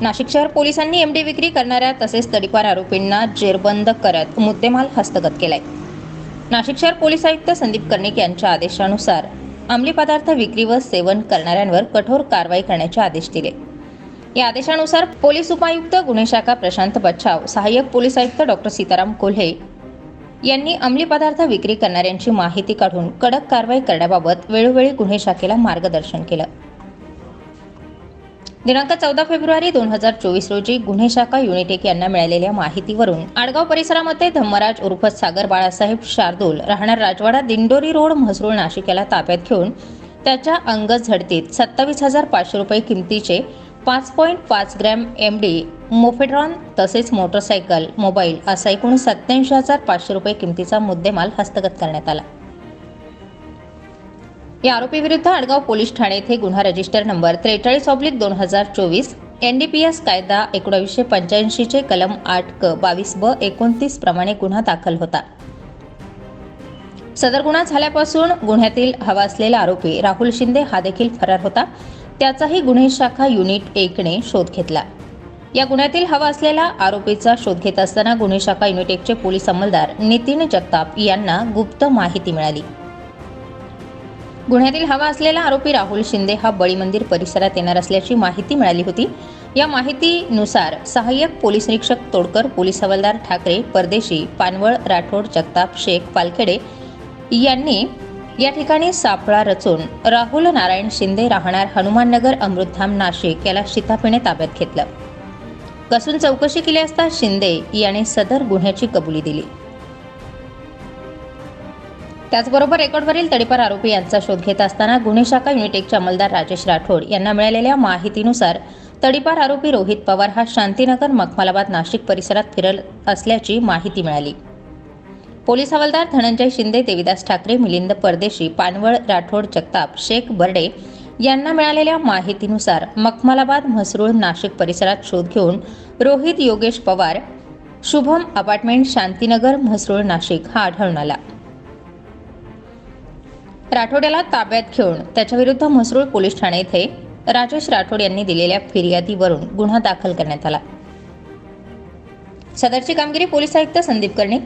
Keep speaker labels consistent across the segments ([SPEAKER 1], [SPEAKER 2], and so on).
[SPEAKER 1] नाशिक शहर पोलिसांनी एमडी विक्री करणाऱ्या तसेच तडीपार आरोपींना जेरबंद करत मुद्देमाल हस्तगत केलाय. नाशिक शहर पोलीस आयुक्त संदीप कर्णिक यांच्या आदेशानुसार अंमली पदार्थ विक्री व सेवन करणाऱ्यांवर कठोर कारवाई करण्याचे आदेश दिले. या आदेशानुसार पोलीस उपायुक्त गुन्हे शाखा प्रशांत बच्छाव सहाय्यक पोलीस आयुक्त डॉक्टर सीताराम कोल्हे यांनी अंमली पदार्थ विक्री करणाऱ्यांची माहिती काढून कडक कारवाई करण्याबाबत वेळोवेळी गुन्हे शाखेला मार्गदर्शन केलं. दिनांक चौदा फेब्रुवारी दोन हजार चोवीस रोजी गुन्हे शाखा युनिटेक यांना मिळालेल्या माहितीवरून आडगाव परिसरामध्ये धम्मराज उर्फ सागर बाळासाहेब शार्दूल राहणार राजवाडा दिंडोरी रोड म्हसरूळ नाशिक याला ताब्यात घेऊन त्याच्या अंग झडतीत सत्तावीस हजार पाचशे रुपये किमतीचे पाच पॉईंट पाच ग्रॅम एम डी मोफेड्रॉन तसेच मोटरसायकल मोबाईल असा एकूण सत्याऐंशी हजार पाचशे रुपये किमतीचा मुद्देमाल हस्तगत करण्यात आला. या आरोपीविरुद्ध आडगाव पोलीस ठाणे येथे गुन्हा रजिस्टर नंबर त्रेचाळीस ऑब्लिक दोन हजार चोवीस एनडीपीएस कायदा एकोणावीसशे पंच्याऐंशीचे कलम आठ क बावीस ब एकोणतीस प्रमाणे गुन्हा दाखल होता. सदर गुन्हा झाल्यापासून गुन्ह्यातील हवा असलेला आरोपी राहुल शिंदे हा देखील फरार होता. त्याचाही गुन्हे शाखा युनिट एकने शोध घेतला. या गुन्ह्यातील हवा असलेला आरोपीचा शोध घेत असताना गुन्हे शाखा युनिट एकचे पोलीस अंमलदार नितीन जगताप यांना गुप्त माहिती मिळाली. गुन्ह्यातील हवा असलेला आरोपी राहुल शिंदे हा बळी मंदिर परिसरात येणार असल्याची माहिती मिळाली होती. या माहितीनुसार सहाय्यक पोलीस निरीक्षक तोडकर पोलीस हवालदार ठाकरे परदेशी पानवळ राठोड जगताप शेख पालखेडे यांनी या ठिकाणी सापळा रचून राहुल नारायण शिंदे राहणार हनुमाननगर अमृतधाम नाशिक याला शिताफीने ताब्यात घेतलं. कसून चौकशी केली असता शिंदे याने सदर गुन्ह्याची कबुली दिली. त्याचबरोबर रेकॉर्डवरील तडीपार आरोपी यांचा शोध घेत असताना गुन्हे शाखा युनिट एकचे अंमलदार राजेश राठोड यांना मिळालेल्या माहितीनुसार तडीपार आरोपी रोहित पवार हा शांतीनगर मखमालाबाद नाशिक परिसरात फिरत असल्याची माहिती मिळाली. पोलीस हवालदार धनंजय शिंदे देविदास ठाकरे मिलिंद परदेशी पानवळ राठोड जगताप शेख बर्डे यांना मिळालेल्या माहितीनुसार मखमालाबाद म्हसरूळ नाशिक परिसरात शोध घेऊन रोहित योगेश पवार शुभम अपार्टमेंट शांतीनगर म्हसरूळ नाशिक हा आढळून आला. राठोड्याला ताब्यात घेऊन त्याच्याविरुद्ध म्हसरूळ पोलीस ठाणे येथे राजेश राठोड यांनी दिलेल्या फिर्यादीवरून गुन्हा दाखल करण्यात आला. सदरची कामगिरी पोलीस आयुक्त संदीप कर्णिक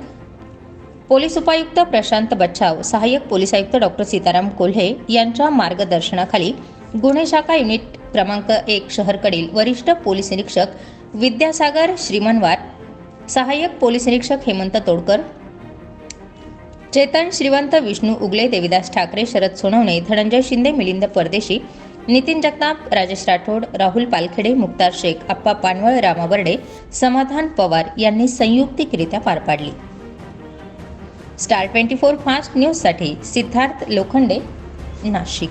[SPEAKER 1] पोलीस उपायुक्त प्रशांत बच्छाव सहाय्यक पोलीस आयुक्त डॉक्टर सीताराम कोल्हे यांच्या मार्गदर्शनाखाली गुन्हे शाखा युनिट क्रमांक एक शहरकडील वरिष्ठ पोलीस निरीक्षक विद्यासागर श्रीमनवार सहाय्यक पोलीस निरीक्षक हेमंत तोडकर चेतन श्रीवंत विष्णू उगले देविदास ठाकरे शरद सोनवणे धनंजय शिंदे मिलिंद परदेशी नितीन जगताप राजेश राठोड राहुल पालखेडे मुक्तार शेख आप्पा पानवळ रामा बर्डे समाधान पवार यांनी संयुक्तिकरित्या पार पाडली. स्टार ट्वेंटी फोर फास्ट न्यूजसाठी सिद्धार्थ लोखंडे नाशिक.